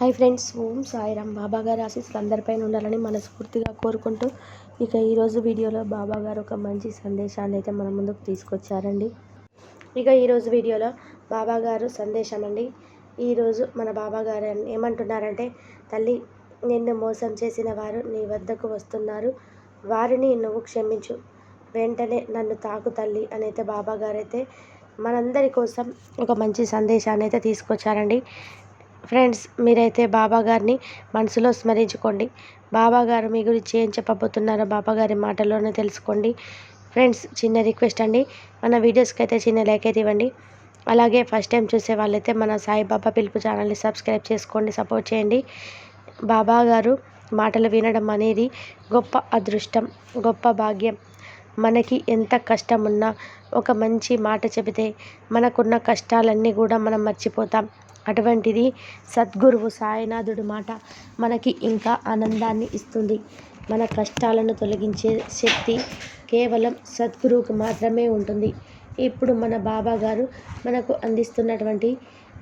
Hi friends Om Sairam. బాబా గారి ఆశీస్సులు అందరిపైన ఉండాలని మనస్ఫూర్తిగా కోరుకుంటూ ఇక ఈరోజు వీడియోలో బాబా గారు ఒక మంచి సందేశాన్ని అయితే మన ముందుకు తీసుకొచ్చారండి. ఇక ఈరోజు వీడియోలో బాబా గారు సందేశం అండి. ఈరోజు మన బాబా గారు ఏమంటున్నారంటే తల్లి నిన్ను మోసం చేసిన వారు నీ వద్దకు వస్తున్నారు. వారిని నువ్వు క్షమించు. వెంటనే నన్ను తాకు తల్లి అనైతే అయితే బాబా గారు అయితే మనందరి కోసం ఒక మంచి సందేశాన్ని అయితే తీసుకొచ్చారండి. ఫ్రెండ్స్ మీరైతే బాబా గారిని మనసులో స్మరించుకోండి. బాబాగారు మీ గురించి ఏం చెప్పబోతున్నారో బాబాగారి మాటల్లోనే తెలుసుకోండి. ఫ్రెండ్స్ చిన్న రిక్వెస్ట్ అండి. మన వీడియోస్కి అయితే చిన్న లైక్ అయితే ఇవ్వండి. అలాగే ఫస్ట్ టైం చూసే వాళ్ళైతే మన సాయిబాబా పిలుపు ఛానల్ని సబ్స్క్రైబ్ చేసుకోండి సపోర్ట్ చేయండి. బాబా గారు మాటలు వినడం అనేది గొప్ప అదృష్టం గొప్ప భాగ్యం. మనకి ఎంత కష్టం ఉన్నా ఒక మంచి మాట చెబితే మనకున్న కష్టాలన్నీ కూడా మనం మర్చిపోతాం. అటువంటిది సద్గురువు సాయినాథుడి మాట మనకి ఇంకా ఆనందాన్ని ఇస్తుంది. మన కష్టాలను తొలగించే శక్తి కేవలం సద్గురువుకు మాత్రమే ఉంటుంది. ఇప్పుడు మన బాబా గారు మనకు అందిస్తున్నటువంటి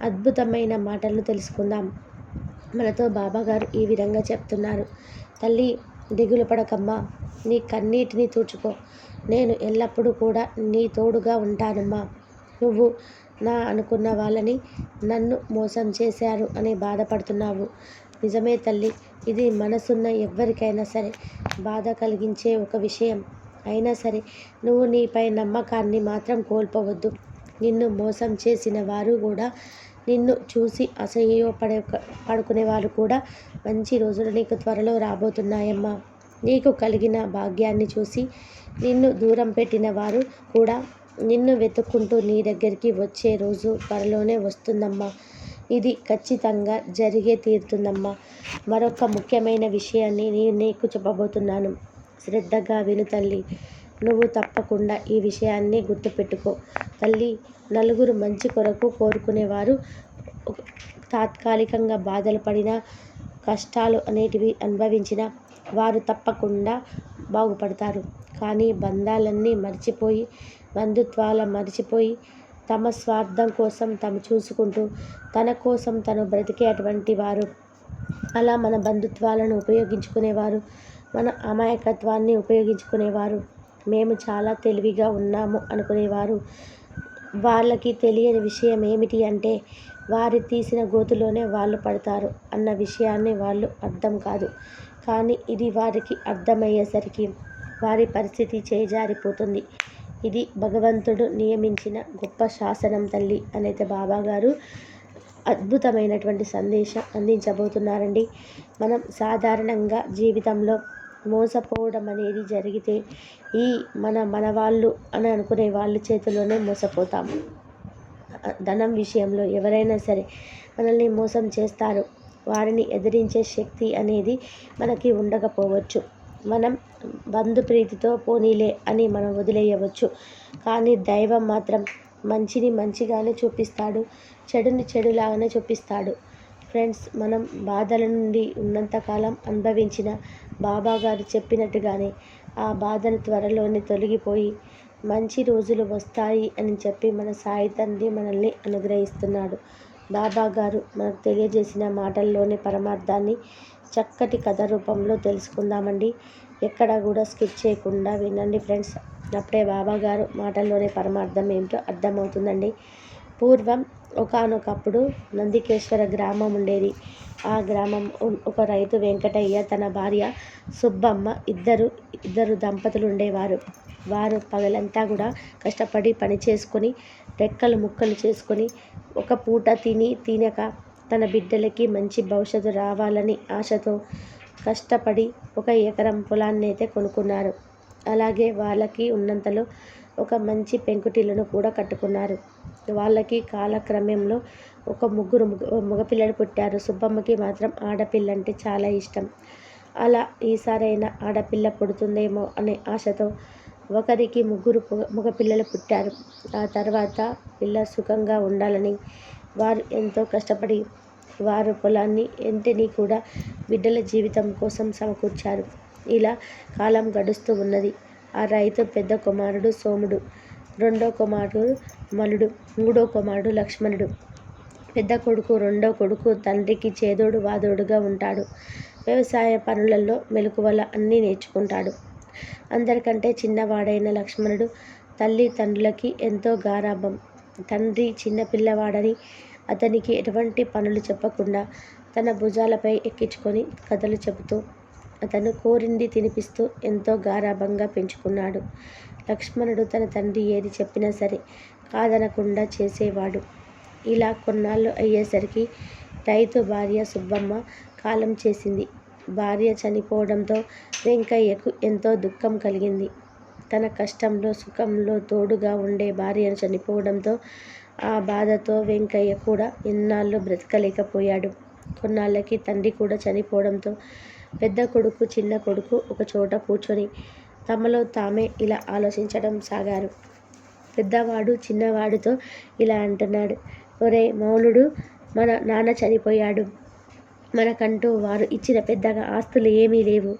అద్భుతమైన మాటలను తెలుసుకుందాం. మనతో బాబా గారు ఈ విధంగా చెప్తున్నారు. తల్లి దిగులు పడకమ్మా. నీ కన్నీటిని తూచుకో నేను ఎల్లప్పుడూ కూడా నీ తోడుగా ఉంటానమ్మా. నువ్వు నా అనుకున్న వాళ్ళని నన్ను మోసం చేశారు అని బాధపడుతున్నావు. నిజమే తల్లి ఇది మనసున్న ఎవ్వరికైనా సరే బాధ కలిగించే ఒక విషయం. అయినా సరే నువ్వు నీపై నమ్మకాన్ని మాత్రం కోల్పోవద్దు. నిన్ను మోసం చేసిన వారు కూడా నిన్ను చూసి అసహ్యపడే పడుకునే వారు కూడా మంచి రోజులు నీకు త్వరలో రాబోతున్నాయమ్మా. నీకు కలిగిన భాగ్యాన్ని చూసి నిన్ను దూరం పెట్టిన వారు కూడా నిన్ను వెతుక్కుంటూ నీ దగ్గరికి వచ్చే రోజు త్వరలోనే వస్తుందమ్మా. ఇది ఖచ్చితంగా జరిగే తీరుతుందమ్మా. మరొక ముఖ్యమైన విషయాన్ని నేను నీకు చెప్పబోతున్నాను. శ్రద్ధగా విను తల్లి. నువ్వు తప్పకుండా ఈ విషయాన్ని గుర్తుపెట్టుకో. తల్లి నలుగురు మంచి కొరకు కోరుకునేవారు. తాత్కాలికంగా బాధలు పడిన కష్టాలు అనేటివి అనుభవించిన వారు తప్పకుండా బాగుపడతారు. కానీ బంధాలన్నీ మర్చిపోయి బంధుత్వాల మరిచిపోయి తమ స్వార్థం కోసం తము చూసుకుంటూ తన కోసం తను బ్రతికే అటువంటి వారు. అలా మన బంధుత్వాలను ఉపయోగించుకునేవారు మన అమాయకత్వాన్ని ఉపయోగించుకునేవారు. మేము చాలా తెలివిగా ఉన్నాము అనుకునేవారు. వాళ్ళకి తెలియని విషయం ఏమిటి అంటే వారి తీసిన గోతులోనే వాళ్ళు పడతారు అన్న విషయాన్ని వాళ్ళు అర్థం కాదు. కానీ ఇది వారికి అర్థమయ్యేసరికి వారి పరిస్థితి చేజారిపోతుంది. ఇది భగవంతుడు నియమించిన గొప్ప శాసనం తల్లి అనైతే బాబాగారు అద్భుతమైనటువంటి సందేశం అందించబోతున్నారండి. మనం సాధారణంగా జీవితంలో మోసపోవడం అనేది జరిగితే ఈ మన మన వాళ్ళు అని అనుకునే వాళ్ళ చేతిలోనే మోసపోతాము. ధనం విషయంలో ఎవరైనా సరే మనల్ని మోసం చేస్తారు. వారిని ఎదిరించే శక్తి అనేది మనకి ఉండకపోవచ్చు. మనం బంధు ప్రీతితో పోనీలే అని మనం వదిలేయవచ్చు. కానీ దైవం మాత్రం మంచిని మంచిగానే చూపిస్తాడు చెడుని చెడులాగానే చూపిస్తాడు. ఫ్రెండ్స్ మనం బాధల నుండి ఉన్నంతకాలం అనుభవించిన బాబా గారు చెప్పినట్టుగానే ఆ బాధను త్వరలోనే తొలగిపోయి మంచి రోజులు వస్తాయి అని చెప్పి మన సాయి తండ్రి మనల్ని అనుగ్రహిస్తున్నాడు. బాబా గారు మనకు తెలియజేసిన మాటల్లోని పరమార్థాన్ని చక్కటి కథ రూపంలో తెలుసుకుందామండి. ఎక్కడ కూడా స్కిప్ చేయకుండా వినండి ఫ్రెండ్స్. అప్పుడే బాబా గారు మాటల్లోనే పరమార్థం ఏమిటో అర్థమవుతుందండి. పూర్వం ఒకనొకప్పుడు నందికేశ్వర గ్రామం ఉండేది. ఆ గ్రామం ఒక రైతు వెంకటయ్య తన భార్య సుబ్బమ్మ ఇద్దరు ఇద్దరు దంపతులు ఉండేవారు వారు పగలంతా కూడా కష్టపడి పని చేసుకొని రెక్కలు ముక్కలు చేసుకొని ఒక పూట తిని తినక తన బిడ్డలకి మంచి భవిష్యత్తు రావాలని ఆశతో కష్టపడి ఒక ఎకరం పొలాన్ని అయితే కొనుక్కున్నారు. అలాగే వాళ్ళకి ఉన్నంతలో ఒక మంచి పెంకుటిల్లును కూడా కట్టుకున్నారు. వాళ్ళకి కాలక్రమంలో ఒక ముగ్గురు మగపిల్లలు పుట్టారు. సుబ్బమ్మకి మాత్రం ఆడపిల్ల అంటే చాలా ఇష్టం. అలా ఈసారైనా ఆడపిల్ల పుడుతుందేమో అనే ఆశతో ఒకరికి ముగ్గురు మగపిల్లలు పుట్టారు. ఆ తర్వాత పిల్ల సుఖంగా ఉండాలని వారు ఎంతో కష్టపడి వారు పొలాన్ని ఇంటిని కూడా బిడ్డల జీవితం కోసం సమకూర్చారు. ఇలా కాలం గడుస్తూ ఉన్నది. ఆ రైతు పెద్ద కుమారుడు సోముడు రెండో కుమారుడు మలుడు మూడో కుమారుడు లక్ష్మణుడు. పెద్ద కొడుకు రెండో కొడుకు తండ్రికి చేదోడు వాదోడుగా ఉంటాడు. వ్యవసాయ పనులలో మెలకువల అన్నీ నేర్చుకుంటాడు. అందరికంటే చిన్నవాడైన లక్ష్మణుడు తల్లి తండ్రులకి ఎంతో గారాభం. తండ్రి చిన్నపిల్లవాడని అతనికి ఎటువంటి పనులు చెప్పకుండా తన భుజాలపై ఎక్కించుకొని కథలు చెబుతూ అతను కోరింది తినిపిస్తూ ఎంతో గారాభంగా పెంచుకున్నాడు. లక్ష్మణుడు తన తండ్రి ఏది చెప్పినా సరే కాదనకుండా చేసేవాడు. ఇలా కొన్నాళ్ళు అయ్యేసరికి రైతు భార్య సుబ్బమ్మ కాలం చేసింది. భార్య చనిపోవడంతో వెంకయ్యకు ఎంతో దుఃఖం కలిగింది. తన కష్టంలో సుఖంలో తోడుగా ఉండే భార్యను చనిపోవడంతో ఆ బాధతో వెంకయ్య కూడా ఎన్నాళ్ళు బ్రతకలేకపోయాడు. కొన్నాళ్ళకి తండ్రి కూడా చనిపోవడంతో పెద్ద కొడుకు చిన్న కొడుకు ఒక చోట కూర్చొని తమలో తామే ఇలా ఆలోచించడం సాగారు. పెద్దవాడు చిన్నవాడితో ఇలా అంటున్నాడు ఒరే మౌలుడు మన నాన్న చనిపోయాడు. మనకంటూ వారు ఇచ్చిన పెద్దగా ఆస్తులు ఏమీ లేవు.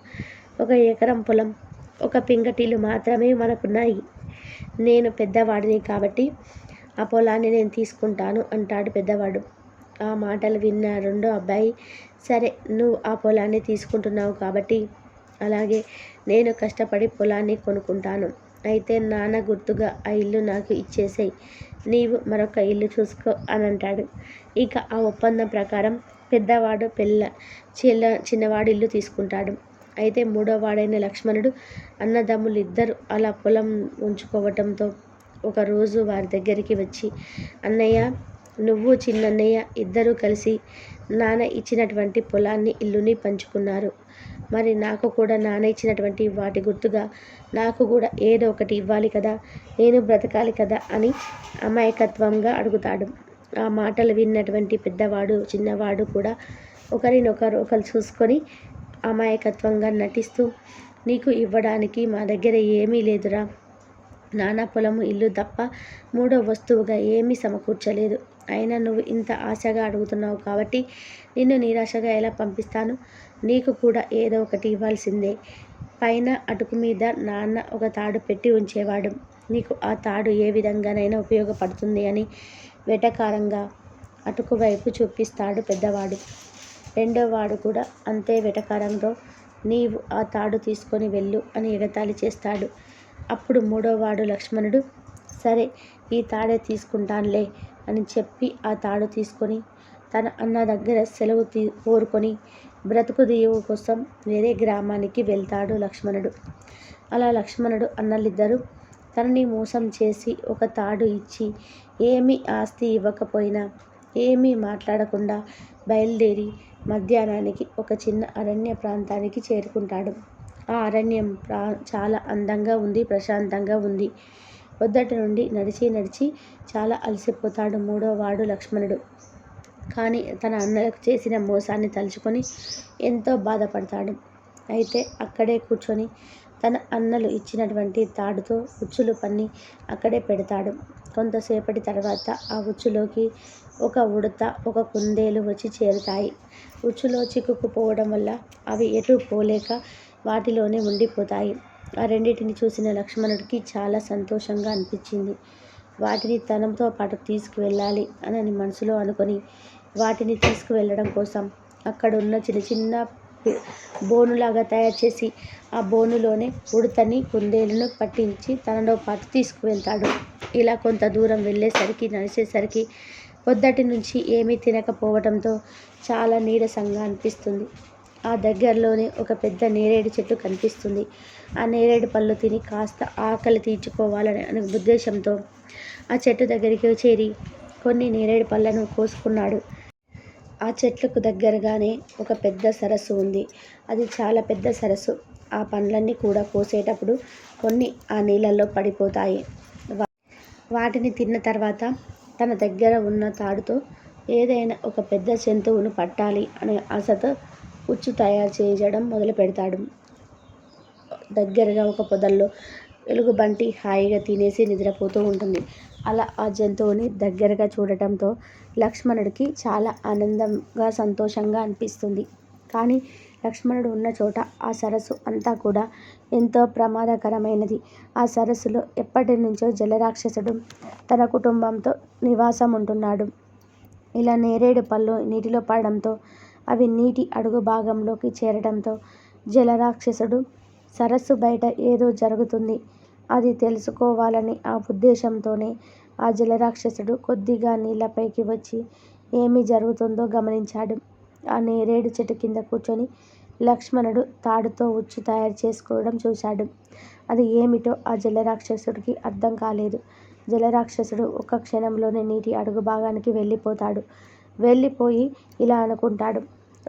ఒక ఎకరం పొలం ఒక పింగటిల్లు మాత్రమే మనకున్నాయి. నేను పెద్దవాడిని కాబట్టి ఆ పొలాన్ని నేను తీసుకుంటాను అంటాడు పెద్దవాడు. ఆ మాటలు విన్న రెండో అబ్బాయి సరే నువ్వు ఆ పొలాన్ని తీసుకుంటున్నావు కాబట్టి అలాగే నేను కష్టపడి పొలాన్ని కొనుక్కుంటాను. అయితే నాన్న గుర్తుగా ఆ ఇల్లు నాకు ఇచ్చేసేయి నీవు మరొక ఇల్లు చూసుకో అని అంటాడు ఇక ఆ ఒప్పందం ప్రకారం పెద్దవాడు పెళ్ళ చిల్ల చిన్నవాడు ఇల్లు తీసుకుంటాడు. అయితే మూడో వాడైన లక్ష్మణుడు అన్నదమ్ములు ఇద్దరు అలా పొలం ఉంచుకోవటంతో ఒకరోజు వారి దగ్గరికి వచ్చి అన్నయ్య నువ్వు చిన్నన్నయ్య ఇద్దరూ కలిసి నాన్న ఇచ్చినటువంటి పొలాన్ని ఇల్లుని పంచుకున్నారు. మరి నాకు కూడా నాన్న ఇచ్చినటువంటి వాటి గుర్తుగా నాకు కూడా ఏదో ఒకటి ఇవ్వాలి కదా నేను బ్రతకాలి కదా అని అమాయకత్వంగా అడుగుతాడు. ఆ మాటలు విన్నటువంటి పెద్దవాడు చిన్నవాడు కూడా ఒకరినొకరు ఒకరు చూసుకొని అమాయకత్వంగా నటిస్తూ నీకు ఇవ్వడానికి మా దగ్గర ఏమీ లేదురా నాన్న పొలము ఇల్లు తప్ప మూడో వస్తువుగా ఏమీ సమకూర్చలేదు. అయినా నువ్వు ఇంత ఆశగా అడుగుతున్నావు కాబట్టి నిన్ను నిరాశగా ఎలా పంపిస్తాను? నీకు కూడా ఏదో ఒకటి ఇవ్వాల్సిందే. పైన అటుకు మీద నాన్న ఒక తాడు పెట్టి ఉంచేవాడు. నీకు ఆ తాడు ఏ విధంగానైనా ఉపయోగపడుతుంది అని వెటకారంగా అటుకు వైపు చూపిస్తాడు పెద్దవాడు. రెండోవాడు కూడా అంతే వెటకారంతో నీవు ఆ తాడు తీసుకొని వెళ్ళు అని ఎగతాళి చేస్తాడు. అప్పుడు మూడోవాడు లక్ష్మణుడు సరే ఈ తాడే తీసుకుంటానులే అని చెప్పి ఆ తాడు తీసుకొని తన అన్న దగ్గర సెలవు తీ కోరుకొని బ్రతుకు దీవు కోసం వేరే గ్రామానికి వెళ్తాడు లక్ష్మణుడు. అలా లక్ష్మణుడు అన్నలిద్దరూ తనని మోసం చేసి ఒక తాడు ఇచ్చి ఏమీ ఆస్తి ఇవ్వకపోయినా ఏమీ మాట్లాడకుండా బయలుదేరి మధ్యాహ్నానికి ఒక చిన్న అరణ్య ప్రాంతానికి చేరుకుంటాడు. ఆ అరణ్యం ప్రా చాలా అందంగా ఉంది ప్రశాంతంగా ఉంది. పొద్దుటి నుండి నడిచి నడిచి చాలా అలసిపోతాడు మూడో వాడు లక్ష్మణుడు. కానీ తన అన్నలకు చేసిన మోసాన్ని తలుచుకొని ఎంతో బాధపడతాడు. అయితే అక్కడే కూర్చొని తన అన్నలు ఇచ్చినటువంటి తాడుతో ఉచ్చులు పన్ని అక్కడే పెడతాడు. కొంతసేపటి తర్వాత ఆ ఉచ్చులోకి ఒక ఉడత ఒక కుందేలు వచ్చి చేరుతాయి. ఉచ్చులో చిక్కుకుపోవడం వల్ల అవి ఎటు పోలేక వాటిలోనే ఉండిపోతాయి. ఆ రెండింటిని చూసిన లక్ష్మణుడికి చాలా సంతోషంగా అనిపించింది. వాటిని తనతో పాటు తీసుకువెళ్ళాలి అని మనసులో అనుకొని వాటిని తీసుకువెళ్ళడం కోసం అక్కడ ఉన్న చిన్న చిన్న బోనులాగా తయారు చేసి ఆ బోనులోనే ఉడతని కుందేలును పట్టించి తనతో పాటు తీసుకువెళ్తాడు. ఇలా కొంత దూరం వెళ్ళేసరికి నడిచేసరికి పొద్దటి నుంచి ఏమీ తినకపోవడంతో చాలా నీరసంగా అనిపిస్తుంది. ఆ దగ్గరలోనే ఒక పెద్ద నేరేడు చెట్టు కనిపిస్తుంది. ఆ నేరేడు పళ్ళు తిని కాస్త ఆకలి తీర్చుకోవాలని అనే ఉద్దేశంతో ఆ చెట్టు దగ్గరికి చేరి కొన్ని నేరేడు పళ్ళను కోసుకున్నాడు. ఆ చెట్లకు దగ్గరగానే ఒక పెద్ద సరస్సు ఉంది. అది చాలా పెద్ద సరస్సు. ఆ పండ్లన్నీ కూడా కోసేటప్పుడు కొన్ని ఆ నీళ్ళల్లో పడిపోతాయి. వాటిని తిన్న తర్వాత తన దగ్గర ఉన్న తాడుతో ఏదైనా ఒక పెద్ద జంతువును పట్టాలి అనే ఆశతో ఉచ్చు తయారు చేయడం మొదలు పెడతాడు. దగ్గరగా ఒక పొదల్లో ఎలుగుబంటి హాయిగా తినేసి నిద్రపోతూ ఉంటుంది. అలా ఆ జంతువుని దగ్గరగా చూడటంతో లక్ష్మణుడికి చాలా ఆనందంగా సంతోషంగా అనిపిస్తుంది. కానీ లక్ష్మణుడు ఉన్న చోట ఆ సరస్సు అంతా కూడా ఎంతో ప్రమాదకరమైనది. ఆ సరస్సులో ఎప్పటి నుంచో జలరాక్షసుడు తన కుటుంబంతో నివాసం ఉంటున్నాడు ఇలా నేరేడు పళ్ళు నీటిలో పడడంతో అవి నీటి అడుగు భాగంలోకి చేరడంతో జలరాక్షసుడు సరస్సు బయట ఏదో జరుగుతుంది అది తెలుసుకోవాలని ఆ ఉద్దేశంతోనే ఆ జలరాక్షసుడు కొద్దిగా నీళ్ళపైకి వచ్చి ఏమి జరుగుతుందో గమనించాడు. ఆ నేరేడు చెట్టు కింద కూర్చొని లక్ష్మణుడు తాడుతో ఉచ్చు తయారు చేసుకోవడం చూశాడు. అది ఏమిటో ఆ జలరాక్షసుడికి అర్థం కాలేదు. జలరాక్షసుడు ఒక్క క్షణంలోనే నీటి అడుగు భాగానికి వెళ్ళిపోతాడు. వెళ్ళిపోయి ఇలా అనుకుంటాడు.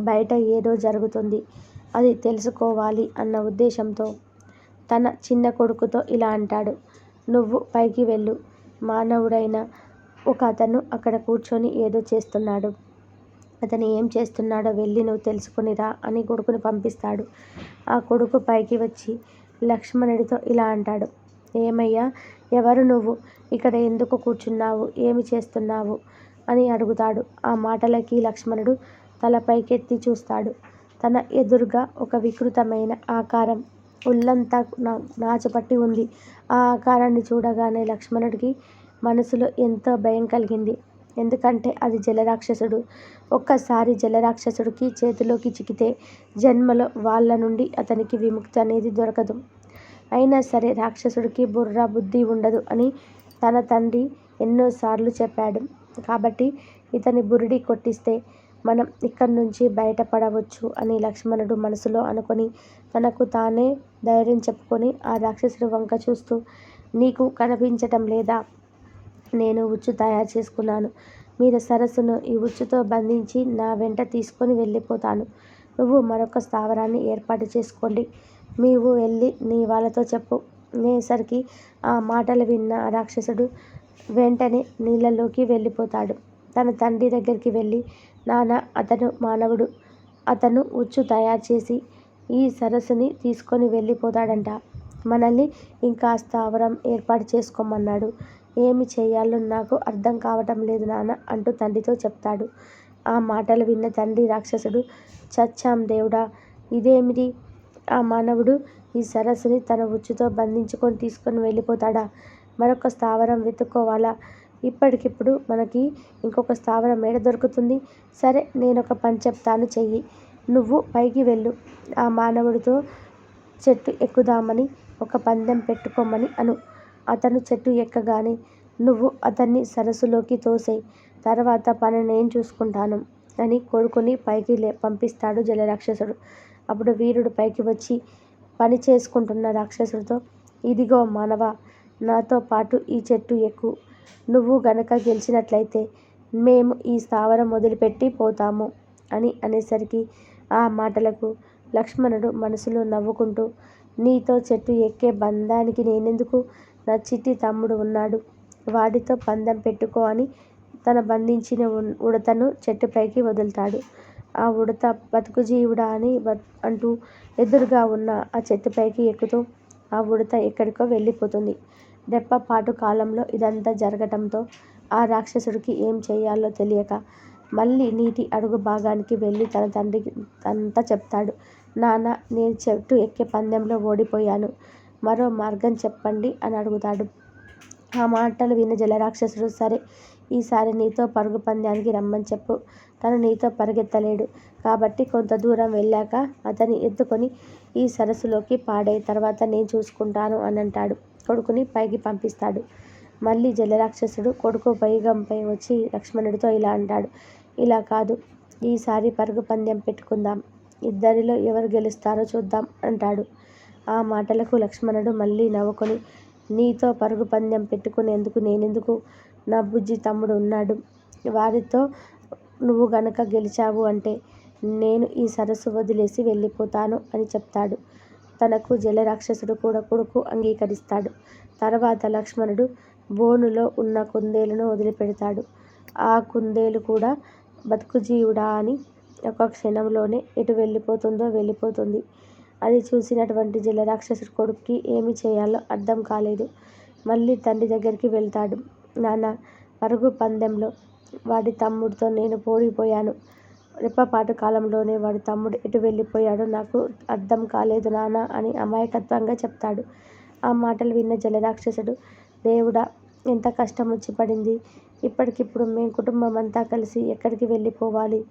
బయట ఏదో జరుగుతుంది. అది తెలుసుకోవాలి అన్న ఉద్దేశంతో తన చిన్న కొడుకుతో ఇలా అంటాడు. నువ్వు పైకి వెళ్ళు. మానవుడైన ఒక అతను అక్కడ కూర్చొని ఏదో చేస్తున్నాడు. అతను ఏం చేస్తున్నాడో వెళ్ళి నువ్వు తెలుసుకునిరా అని కొడుకుని పంపిస్తాడు. ఆ కొడుకు పైకి వచ్చి లక్ష్మణుడితో ఇలా అంటాడు. ఏమయ్యా! ఎవరు నువ్వు? ఇక్కడ ఎందుకు కూర్చున్నావు? ఏమి చేస్తున్నావు? అని అడుగుతాడు. ఆ మాటలకి లక్ష్మణుడు తల పైకెత్తి చూస్తాడు. తన ఎదురుగా ఒక వికృతమైన ఆకారం ఒళ్ళంతా నాచుపట్టి ఉంది. ఆ ఆకారాన్ని చూడగానే లక్ష్మణుడికి మనసులో ఎంతో భయం కలిగింది. ఎందుకంటే అది జలరాక్షసుడు. ఒక్కసారి జలరాక్షసుడికి చేతిలోకి చిక్కితే జన్మలో వాళ్ళ నుండి అతనికి విముక్తి అనేది దొరకదు. అయినా సరే రాక్షసుడికి బుర్ర బుద్ధి ఉండదు అని తన తండ్రి ఎన్నోసార్లు చెప్పాడు. కాబట్టి ఇతని బురిడి కొట్టిస్తే మనం ఇక్కడి నుంచి బయటపడవచ్చు అని లక్ష్మణుడు మనసులో అనుకొని తనకు తానే ధైర్యం చెప్పుకొని ఆ రాక్షసుడి వంక చూస్తూ నీకు కనిపించటం లేదా? నేను ఉచ్చు తయారు చేసుకున్నాను. మీరు సరస్సును ఈ ఉచ్చుతో బంధించి నా వెంట తీసుకొని వెళ్ళిపోతాను. నువ్వు మరొక స్థావరాన్ని ఏర్పాటు చేసుకోండి. నీవు వెళ్ళి నీ వాళ్ళతో చెప్పు. అనేసరికి ఆ మాటలు విన్న రాక్షసుడు వెంటనే నీళ్ళలోకి వెళ్ళిపోతాడు. తన తండ్రి దగ్గరికి వెళ్ళి నాన్న అతను మానవుడు. అతను ఉచ్చు తయారు చేసి ఈ సరస్సుని తీసుకొని వెళ్ళిపోతాడంట. మనల్ని ఇంకా స్థావరం ఏర్పాటు చేసుకోమన్నాడు. ఏమి చేయాలో నాకు అర్థం కావటం లేదు నాన్న అంటూ తండ్రితో చెప్తాడు. ఆ మాటలు విన్న తండ్రి రాక్షసుడు చచ్చాం దేవుడా! ఇదేమిటి? ఆ మానవుడు ఈ సరస్సుని తన ఉచ్చుతో బంధించుకొని తీసుకొని వెళ్ళిపోతాడా? మరొక స్థావరం వెతుక్కోవాలా? ఇప్పటికిప్పుడు మనకి ఇంకొక స్థావరం ఏడ దొరుకుతుంది? సరే నేనొక పని చెప్తాను చెయ్యి. నువ్వు పైకి వెళ్ళు. ఆ మానవుడితో చెట్టు ఎక్కుదామని ఒక పందెం పెట్టుకోమని అను. అతను చెట్టు ఎక్కగానే నువ్వు అతన్ని సరస్సులోకి తోసేయి తర్వాత పని నేను చూసుకుంటాను అని కొడుకుని పైకి లే పంపిస్తాడు జలరాక్షసుడు. అప్పుడు వీరుడు పైకి వచ్చి పని చేసుకుంటున్న రాక్షసుడితో ఇదిగో మానవ నాతో పాటు ఈ చెట్టు ఎక్కు. నువ్వు గనక గెలిచినట్లయితే మేము ఈ స్థావరం వదిలిపెట్టి పోతాము అని అనేసరికి ఆ మాటలకు లక్ష్మణుడు మనసులో నవ్వుకుంటూ నీతో చెట్టు ఎక్కే బంధానికి నేనెందుకు? నా చిట్టి తమ్ముడు ఉన్నాడు. వాడితో పందెం పెట్టుకో అని తన బంధించిన ఉడతను చెట్టుపైకి వదులుతాడు. ఆ ఉడత బతుకుజీవుడా అని అంటూ ఎదురుగా ఉన్న ఆ చెట్టుపైకి ఎక్కుతూ ఆ ఉడత ఎక్కడికో వెళ్ళిపోతుంది. రెప్పపాటు కాలంలో ఇదంతా జరగటంతో ఆ రాక్షసుడికి ఏం చేయాలో తెలియక మళ్ళీ నీటి అడుగు భాగానికి వెళ్ళి తన తండ్రికి అంతా చెప్తాడు. నాన్న నేను చెట్టు ఎక్కే పందెంలో ఓడిపోయాను. మరో మార్గం చెప్పండి అని అడుగుతాడు. ఆ మాటలు విన్న జలరాక్షసుడు సరే! ఈసారి నీతో పరుగు పందానికి రమ్మని చెప్పు. తను నీతో పరుగెత్తలేడు. కాబట్టి కొంత దూరం వెళ్ళాక అతని ఎత్తుకొని ఈ సరస్సులోకి పాడే తర్వాత నేను చూసుకుంటాను అని అంటాడు కొడుకుని పైకి పంపిస్తాడు. మళ్ళీ జలరాక్షసుడు కొడుకు పైగంపై వచ్చి లక్ష్మణుడితో ఇలా అంటాడు. ఇలా కాదు. ఈసారి పరుగు పందెం పెట్టుకుందాం. ఇద్దరిలో ఎవరు గెలుస్తారో చూద్దాం అంటాడు. ఆ మాటలకు లక్ష్మణుడు మళ్ళీ నవ్వుకొని నీతో పరుగు పందెం పెట్టుకునేందుకు నేనెందుకు? నా బుజ్జి తమ్ముడు ఉన్నాడు. వారితో నువ్వు గనక గెలిచావు అంటే నేను ఈ సరస్సు వదిలేసి వెళ్ళిపోతాను అని చెప్తాడు. తనకు జలరాక్షసుడు కూడా కొడుకు అంగీకరిస్తాడు. తర్వాత లక్ష్మణుడు బోనులో ఉన్న కుందేలును వదిలిపెడతాడు. ఆ కుందేలు కూడా బతుకుజీవుడా అని ఒక క్షణంలోనే ఎటు వెళ్ళిపోతుందో వెళ్ళిపోతుంది. అది చూసినటువంటి జలరాక్షసుడి కొడుక్కి ఏమి చేయాలో అర్థం కాలేదు. మళ్ళీ తండ్రి దగ్గరికి వెళ్తాడు. నాన్నా! పరుగు పందెంలో వాడి తమ్ముడితో నేను ఓడిపోయాను. రెప్పపాటు కాలంలోనే వాడి తమ్ముడు ఎటు వెళ్ళిపోయాడో నాకు అర్థం కాలేదు నాన్న అని అమాయకత్వంగా చెప్తాడు. ఆ మాటలు విన్న జలరాక్షసుడు దేవుడా! ఎంత కష్టం వచ్చి పడింది. ఇప్పటికిప్పుడు మేం కుటుంబం అంతా కలిసి ఎక్కడికి వెళ్ళిపోవాలి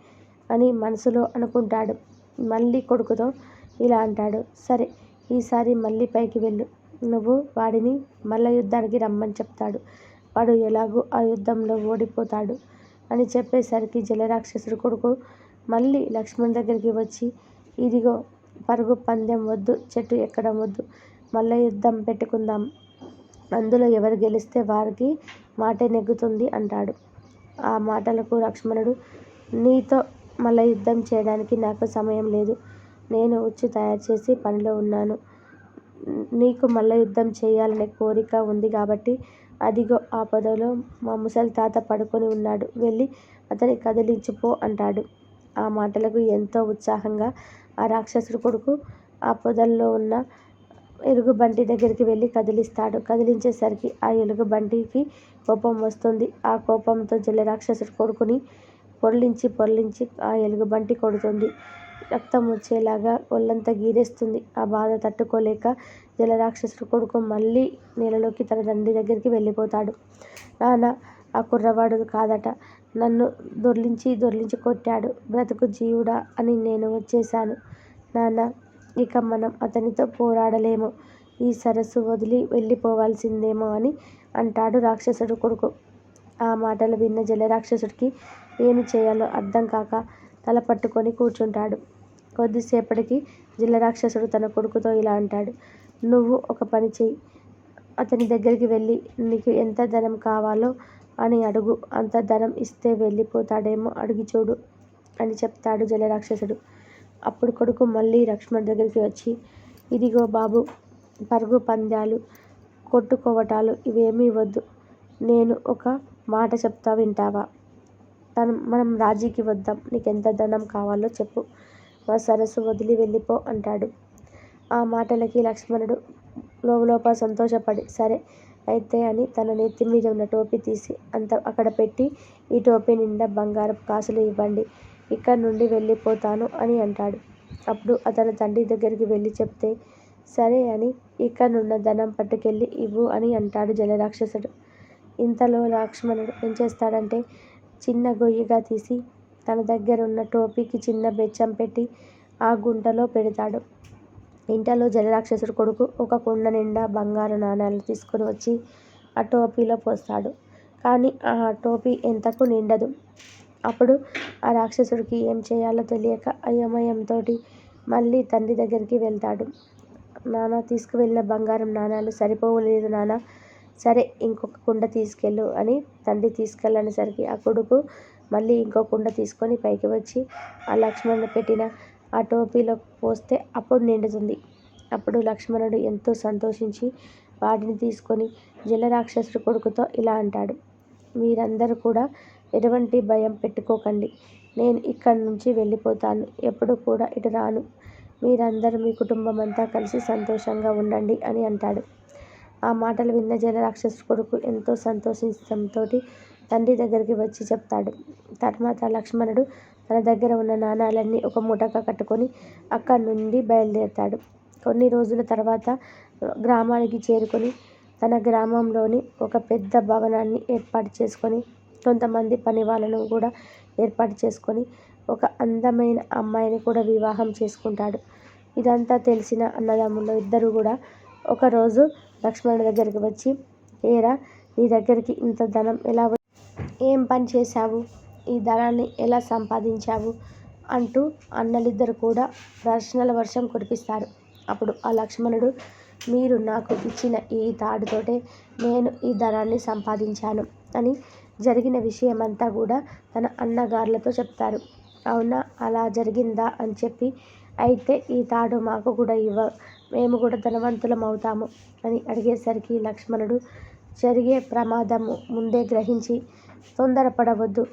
అని మనసులో అనుకుంటాడు. మళ్ళీ కొడుకుతో ఇలా అంటాడు. సరే ఈసారి మళ్ళీ పైకి వెళ్ళు. నువ్వు వాడిని మల్ల యుద్ధానికి రమ్మని చెప్తాడు. వాడు ఎలాగూ ఆ యుద్ధంలో ఓడిపోతాడు అని చెప్పేసరికి జలరాక్షసుడి కొడుకు మళ్ళీ లక్ష్మణ్ దగ్గరికి వచ్చి ఇదిగో పరుగు పందెం వద్దు చెట్టు ఎక్కడం వద్దు మల్లయుద్ధం పెట్టుకుందాం. అందులో ఎవరు గెలిస్తే వారికి మాటే నెగ్గుతుంది అంటాడు. ఆ మాటలకు లక్ష్మణుడు నీతో మల్లయుద్ధం చేయడానికి నాకు సమయం లేదు. నేను ఉచ్చు తయారుచేసే పనిలో ఉన్నాను. నీకు మల్లయుద్ధం చేయాలనే కోరిక ఉంది కాబట్టి అదిగో ఆ పొదలో మా ముసలి తాత పడుకొని ఉన్నాడు. వెళ్ళి అతన్ని కదిలించు పో అంటాడు. ఆ మాటలకు ఎంతో ఉత్సాహంగా ఆ రాక్షసుడి కొడుకు ఆ పొదల్లో ఉన్న ఎలుగుబంటి దగ్గరికి వెళ్ళి కదిలిస్తాడు. కదిలించేసరికి ఆ ఎలుగుబంటికి కోపం వస్తుంది. ఆ కోపంతో జలరాక్షసుడి కొడుకుని పొర్లించి పొర్లించి ఆ ఎలుగుబంటి కొడుతుంది. రక్తం వచ్చేలాగా ఒళ్ళంతా గీరేస్తుంది. ఆ బాధ తట్టుకోలేక జలరాక్షసుడి కొడుకు మళ్ళీ నేలలోకి తన తండ్రి దగ్గరికి వెళ్ళిపోతాడు. నాన్నా! ఆ కుర్రవాడు కాదట. నన్ను దొర్లించి దొర్లించి కొట్టాడు. బ్రతుకు జీవుడా అని నేను వచ్చేశాను. నాన్నా! ఇక మనం అతనితో పోరాడలేము. ఈ సరస్సు వదిలి వెళ్ళిపోవాల్సిందేమో అని అంటాడు రాక్షసుడి కొడుకు. ఆ మాటలు విన్న జలరాక్షసుడికి ఏమి చేయాలో అర్థంకాక తల పట్టుకొని కూర్చుంటాడు. కొద్దిసేపటికి జలరాక్షసుడు తన కొడుకుతో ఇలా అంటాడు. నువ్వు ఒక పని చెయ్యి. అతని దగ్గరికి వెళ్ళి నీకు ఎంత ధనం కావాలో అని అడుగు. అంత ధనం ఇస్తే వెళ్ళిపోతాడేమో అడిగి చూడు అని చెప్తాడు జలరాక్షసుడు. అప్పుడు కొడుకు మళ్ళీ లక్ష్మణ్ దగ్గరికి వచ్చి ఇదిగో బాబు పరుగు పందాలు కొట్టుకోవటాలు ఇవేమీ వద్దు. నేను ఒక మాట చెప్తా వింటావా? తను మనం రాజీకి వద్దాం. నీకెంత ధనం కావాలో చెప్పు. మా సరస్సు వదిలి వెళ్ళిపో అంటాడు. ఆ మాటలకి లక్ష్మణుడు లోలోపల సంతోషపడి సరే అయితే అని తన నెత్తి మీద ఉన్న టోపీ తీసి అంత అక్కడ పెట్టి ఈ టోపీ నిండా బంగారపు కాసులు ఇవ్వండి. ఇక్కడ నుండి వెళ్ళిపోతాను అని అంటాడు. అప్పుడు అతను తండ్రి దగ్గరికి వెళ్ళి చెప్తే సరే అని ఇక్కడనున్న ధనం పట్టుకెళ్ళి ఇవ్వు అని అంటాడు జలరాక్షసుడు. ఇంతలో లక్ష్మణుడు ఏం చేస్తాడంటే చిన్న గొయ్యిగా తీసి తన దగ్గరున్న టోపీకి చిన్న బెచ్చం పెట్టి ఆ గుంటలో పెడతాడు. ఇంతలో జలరాక్షసుడి కొడుకు ఒక కుండ నిండా బంగారు నాణాలు తీసుకుని వచ్చి ఆ టోపీలో పోస్తాడు. కానీ ఆ టోపీ ఎంతకూ నిండదు. అప్పుడు ఆ రాక్షసుడికి ఏం చేయాలో తెలియక అయోమయంతోటి మళ్ళీ తండ్రి దగ్గరికి వెళ్తాడు. నాన్నా తీసుకువెళ్ళిన బంగారం నాణాలు సరిపోలేదు నాన్నా! సరే ఇంకొక కుండ తీసుకెళ్ళు అని తండ్రి తీసుకెళ్ళనేసరికి ఆ కొడుకు మళ్ళీ ఇంకో కుండ తీసుకొని పైకి వచ్చి ఆ లక్ష్మణుడు పెట్టిన ఆ టోపీలో పోస్తే అప్పుడు నిండుతుంది. అప్పుడు లక్ష్మణుడు ఎంతో సంతోషించి వాటిని తీసుకొని జలరాక్షసుడి కొడుకుతో ఇలా అంటాడు. మీరందరూ కూడా ఎటువంటి భయం పెట్టుకోకండి. నేను ఇక్కడి నుంచి వెళ్ళిపోతాను. ఎప్పుడు కూడా ఇటు రాను. మీరందరూ మీ కుటుంబం అంతా కలిసి సంతోషంగా ఉండండి అని అంటాడు. ఆ మాటలు విన్న జలరాక్షసు కొడుకు ఎంతో సంతోషంతోటి తండ్రి దగ్గరికి వచ్చి చెప్తాడు. తర్వాత లక్ష్మణుడు తన దగ్గర ఉన్న నాణాలన్నీ ఒక మూటగా కట్టుకొని అక్కడ్నుండి బయలుదేరతాడు. కొన్ని రోజుల తర్వాత గ్రామానికి చేరుకొని తన గ్రామంలోని ఒక పెద్ద భవనాన్ని ఏర్పాటు చేసుకొని కొంతమంది పని వాళ్ళను కూడా ఏర్పాటు చేసుకొని ఒక అందమైన అమ్మాయిని కూడా వివాహం చేసుకుంటాడు. ఇదంతా తెలిసిన అన్నదమ్ములు ఇద్దరు కూడా ఒకరోజు లక్ష్మణుడి దగ్గరికి వచ్చి ఏరా నీ దగ్గరికి ఇంత ధనం ఎలా ఏం పని చేశావు? ఈ ధనాన్ని ఎలా సంపాదించావు? అంటూ అన్నలిద్దరూ కూడా ప్రశ్నల వర్షం కురిపిస్తారు. అప్పుడు ఆ లక్ష్మణుడు మీరు నాకు ఇచ్చిన ఈ తాడుతోటే నేను ఈ ధనాన్ని సంపాదించాను అని జరిగిన విషయమంతా కూడా తన అన్నగారులతో చెప్తారు. అవునా అలా జరిగిందా అని చెప్పి అయితే ఈ తాడు మాకు కూడా ఇవ్వ మేము కూడా ధనవంతులం అవుతాము అని అడిగేసరికి లక్ష్మణుడు జరిగే ప్రమాదము ముందే గ్రహించి తొందరపడవద్దు.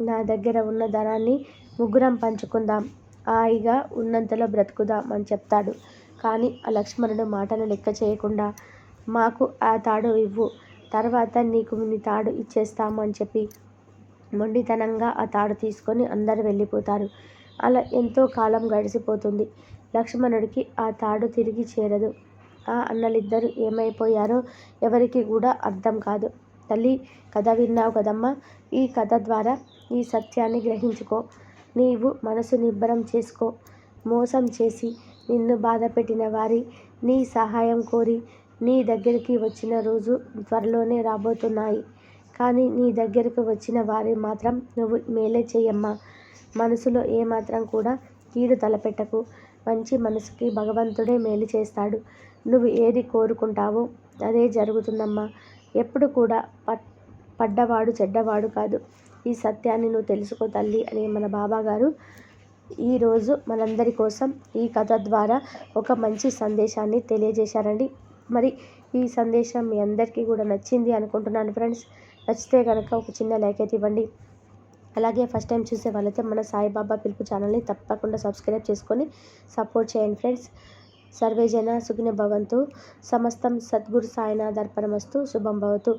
నా దగ్గర ఉన్న ధనాన్ని ముగ్గురం పంచుకుందాం. హాయిగా ఉన్నంతలో బ్రతుకుదాం అని చెప్తాడు. కానీ ఆ లక్ష్మణుడు మాటలు చేయకుండా మాకు ఆ తాడు ఇవ్వు. తర్వాత నీకు నీ తాడు ఇచ్చేస్తాము అని చెప్పి మొండితనంగా ఆ తాడు తీసుకొని అందరు వెళ్ళిపోతారు. అలా ఎంతో కాలం గడిచిపోతుంది. లక్ష్మణుడికి ఆ తాడు తిరిగి చేరదు. ఆ అన్నలిద్దరూ ఏమైపోయారో ఎవరికీ కూడా అర్థం కాదు. తల్లి కథ విన్నావు కదమ్మా. ఈ కథ ద్వారా ఈ సత్యాన్ని గ్రహించుకో. నీవు మనసు నిబ్బరం చేసుకో. మోసం చేసి నిన్ను బాధపెట్టిన వారి నీ సహాయం కోరి నీ దగ్గరికి వచ్చిన రోజు త్వరలోనే రాబోతున్నాయి. కానీ నీ దగ్గరకు వచ్చిన వారి మాత్రం నువ్వు మేలే చేయమ్మా మనసులో ఏమాత్రం కూడా కీడు తలపెట్టకు. మంచి మనసుకి భగవంతుడే మేలు చేస్తాడు. నువ్వు ఏది కోరుకుంటావో అదే జరుగుతుందమ్మా. ఎప్పుడు కూడా పడ్డవాడు చెడ్డవాడు కాదు. ఈ సత్యాన్ని నువ్వు తెలుసుకో తల్లి అని మన బాబా గారు ఈరోజు మనందరి కోసం ఈ కథ ద్వారా ఒక మంచి సందేశాన్ని తెలియజేశారండి. మరి ఈ సందేశం మీ అందరికీ కూడా నచ్చింది అనుకుంటున్నాను ఫ్రెండ్స్. నచ్చితే కనుక ఒక చిన్న లైక్ అయితే ఇవ్వండి. అలాగే ఫస్ట్ టైం చూసే వాళ్ళైతే మన సాయిబాబా పిలుపు ఛానల్ని తప్పకుండా సబ్స్క్రైబ్ చేసుకొని సపోర్ట్ చేయండి ఫ్రెండ్స్ సర్వేజన సుఖిన భవంతు. సమస్తం సద్గురు సాయినాథ్ దర్పణమస్తు శుభం భవతు.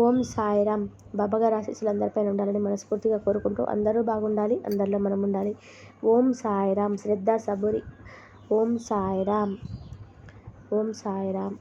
ఓం సాయిరామ్. బాబాగారు ఆశీస్సులు అందరిపైన ఉండాలని మనస్ఫూర్తిగా కోరుకుంటూ అందరూ బాగుండాలి అందరిలో మనం ఉండాలి. ఓం సాయిరామ్. శ్రద్ధ సబురి. ఓం సాయిరామ్. ఓం సాయిరామ్.